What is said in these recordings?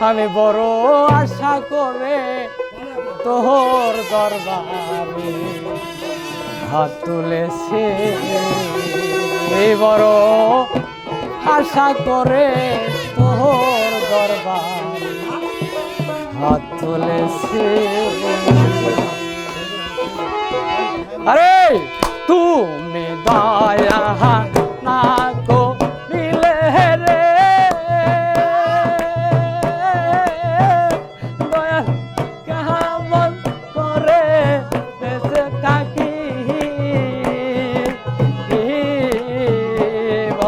আমি বড় আশা করে তোর দরবারে হাত তুলেছে। বড় আশা করে তোর দরবারে হাত তুলেছে। আরে, তুমি দয়া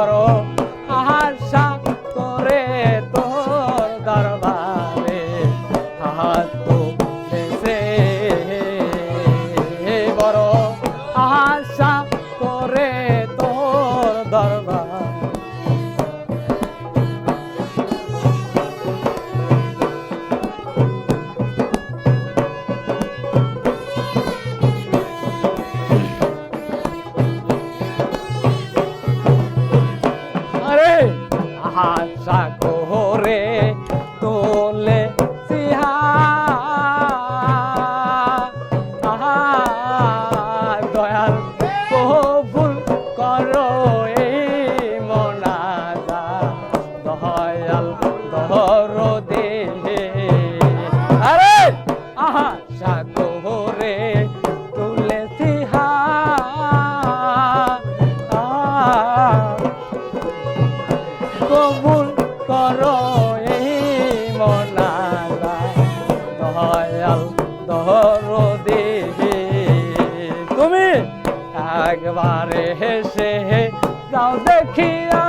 বড় করে তোলে সিহা। দয়াল কবুল করো একবারে হেসে যাও দেখিয়া।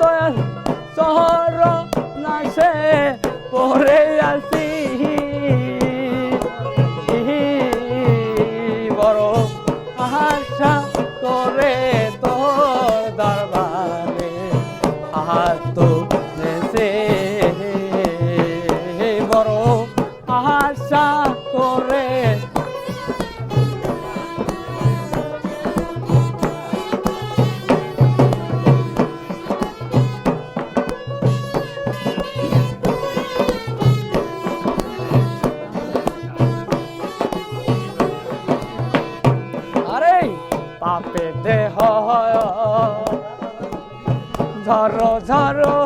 দয়াল শহর নাশে পড়ে আসি হাত নেছে ঝরো ঝরো।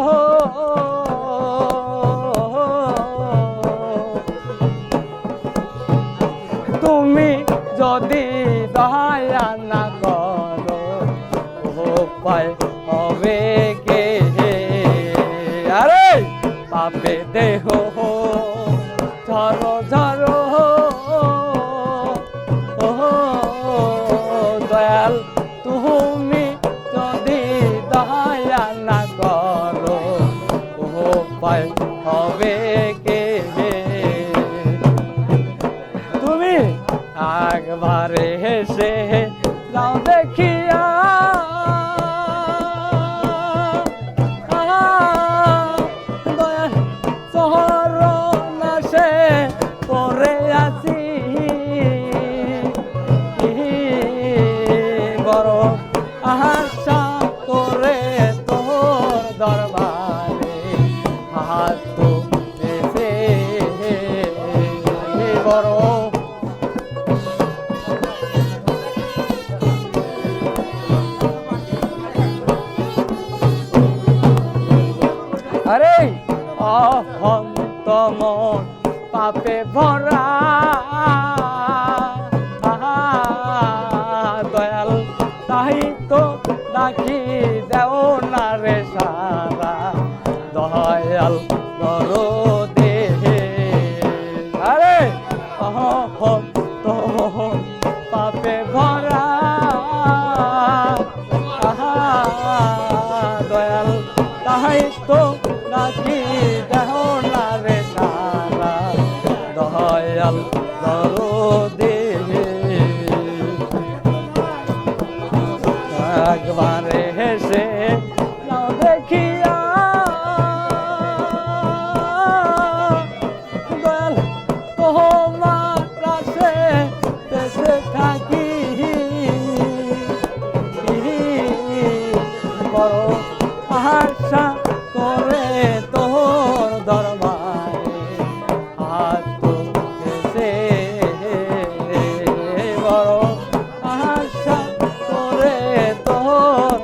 তুমি যদি দয়া না করো, উপায় হবে কে? আরে, পাপে দেহ ঝরো ঝরো। উপায় বড় আরে অহন্তম পাপে ভরা। দয়াল তাই তো ডাকি দেও না রে সারা। দয়াল তাই তো নাকি দেহ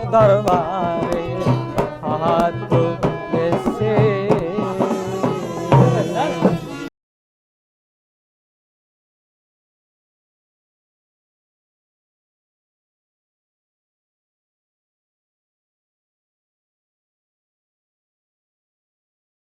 덕다르마